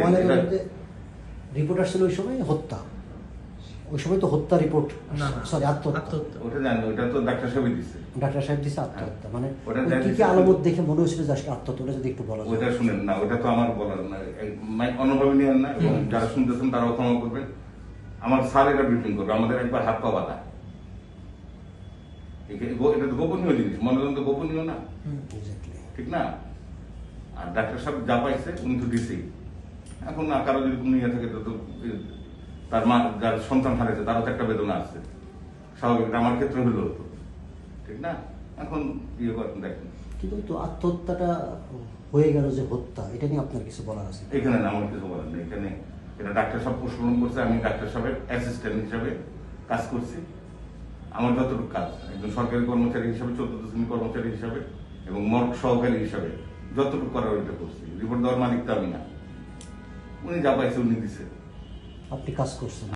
ময়নাতদন্তে report আসছিল ওই সময় হত্যা। ওই সময় তো হত্যা রিপোর্ট না না সরি আত্মহত্যা। আত্মহত্যা। ওটা জানি ওটা তো ডাক্তার সাহেবই দিচ্ছে ডাক্তার সাহেব দিছে আত্মহত্যা মানে কি কি আলামত দেখে মনে হয়েছিল যে আজকে আত্মহত্যা ওটা যদি একটু বলা যায়। ওইটা শুনেন না ওইটা তো আমার বলার না এই মাইক অনুভবী নিয়েন না এবং যারা শুনতেছেন তারাও ক্ষমা করবেন। আমার স্যার এটা ব্রিফিং করবে আমাদের একবার হাত পা বাঁধা। এটা তো গোপনীয় জিনিস মনোরঞ্জন তো গোপনীয় না। ঠিক না? আর ডাক্তার সাহেব যা পাইছে উনি তো দিছেই। এখন না কারও যদি কোনো ইয়ে থাকে তো তার মা যার সন্তান হারিয়েছে তারও তো একটা বেদনা আছে। স্বাভাবিক আমার ক্ষেত্রে হলো হতো ঠিক না? এখন ইয়ে করেন দেখেন। কিন্তু আত্মহত্যাটা হয়ে গেল যে হত্যা এটা নিয়ে আপনার কিছু বলার আছে? এখানে না আমার কিছু বলার নেই। এখানে এটা ডাক্তার সাহেব প্রশ্ন করছে আমি ডাক্তার সাহেবের অ্যাসিস্ট্যান্ট হিসাবে কাজ করছি। আমার যতটুকু কাজ একজন সরকারি কর্মচারী হিসাবে চতুর্থ শ্রেণি কর্মচারী হিসাবে এবং মর্গ সহকারী হিসাবে যতটুকু করার ওইটা করছি। রিপোর্ট দেওয়ার মালিক তো আমি না। উনি যা পাইছে উনি দিছে। আপনি কাজ করছেন।